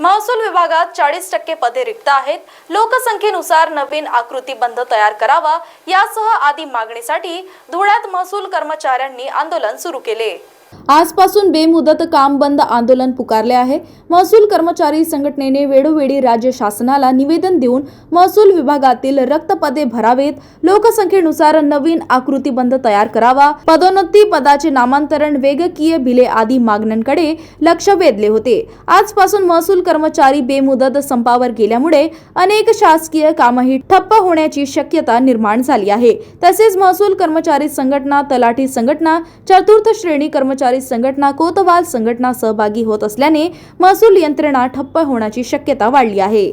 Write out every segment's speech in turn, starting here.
महसूल विभागात चाळीस टक्के पदे रिक्त आहेत. लोकसंख्येनुसार नवीन आकृतीबंध तयार करावा. यासह आदी मागणीसाठी धुळ्यात महसूल कर्मचाऱ्यांनी आंदोलन सुरू केले. आजपासून बेमुदत काम बंद आंदोलन पुकारले आहे. महसूल कर्मचारी संघटनेने वेळोवेळी राज्य शासनाला निवेदन देऊन महसूल विभागातील रक्तपदे भरावेत. लोकसंख्येनुसार नवीन आकृतीबंध तयार करावा. पदोन्नती पदाचे नामांतरण वेगकीय बिले आदी मागण्यांकडे लक्ष वेधले होते. आजपासून महसूल कर्मचारी बेमुदत संपावर गेल्यामुळे अनेक शासकीय कामही ठप्प होण्याची शक्यता निर्माण झाली आहे. तसेच महसूल कर्मचारी संघटना तलाठी संघटना चतुर्थ श्रेणी कर्मचारी संघटना कोतवाल संघटना सहभागी होत असल्याने महसूल यंत्रणा ठप्प होण्याची शक्यता वाढली आहे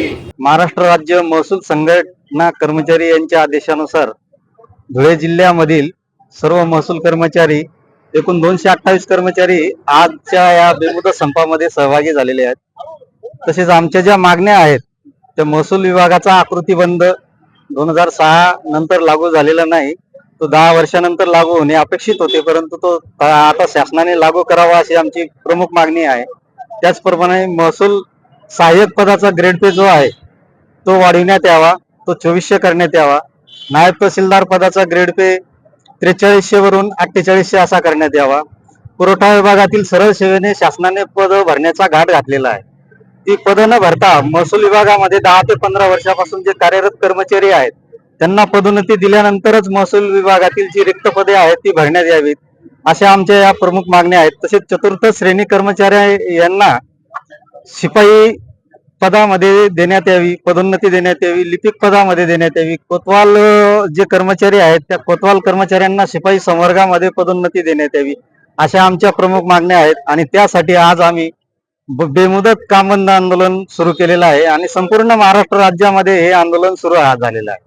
महाराष्ट्र राज्य महसूल संघटना कर्मचारी यांच्या आदेशानुसार धुळे जिल्ह्यामधील सर्व महसूल कर्मचारी एकूण दोनशे अठ्ठावीस कर्मचारी आजच्या या बेमुदत संपामध्ये सहभागी झालेले आहेत. तसेच आमच्या ज्या मागण्या आहेत त्या महसूल विभागाचा आकृतीबंध दोन हजार सहा नंतर लागू झालेला नाही. तो दहा वर्षानंतर लागू होणे अपेक्षित होते परंतु तो आता शासनाने लागू करावा अशी आमची प्रमुख मागणी आहे. त्याचप्रमाणे महसूल सहाय्यक पदाचा ग्रेड पे जो आहे तो वाढविण्यात यावा तो चोवीसशे करण्यात यावा. नायब तहसीलदार पदाचा ग्रेड पे त्रेचाळीसशे वरून अठ्ठेचाळीसशे असा करण्यात यावा. पुरवठा विभागातील सरळ सेवेने शासनाने पद भरण्याचा घाट घातलेला आहे. ती पद न भरता महसूल विभागामध्ये दहा ते पंधरा वर्षापासून जे कार्यरत कर्मचारी आहेत त्यांना पदोन्नती दिल्यानंतरच महसूल विभागातील जी रिक्त पदे आहेत ती भरण्यात यावीत. अशा आमच्या या प्रमुख मागण्या आहेत. तसेच चतुर्थ श्रेणी कर्मचारी यांना शिपाई पदामध्ये देण्यात यावी पदोन्नती देण्यात यावी लिपिक पदामध्ये देण्यात यावी. कोतवाल जे कर्मचारी आहेत त्या कोतवाल कर्मचाऱ्यांना शिपाई संवर्गामध्ये पदोन्नती देण्यात यावी अशा आमच्या प्रमुख मागण्या आहेत. आणि त्यासाठी आज आम्ही बेमुदत काम बंद आंदोलन सुरू केलेलं आहे. आणि संपूर्ण महाराष्ट्र राज्यामध्ये हे आंदोलन सुरू झालेलं आहे.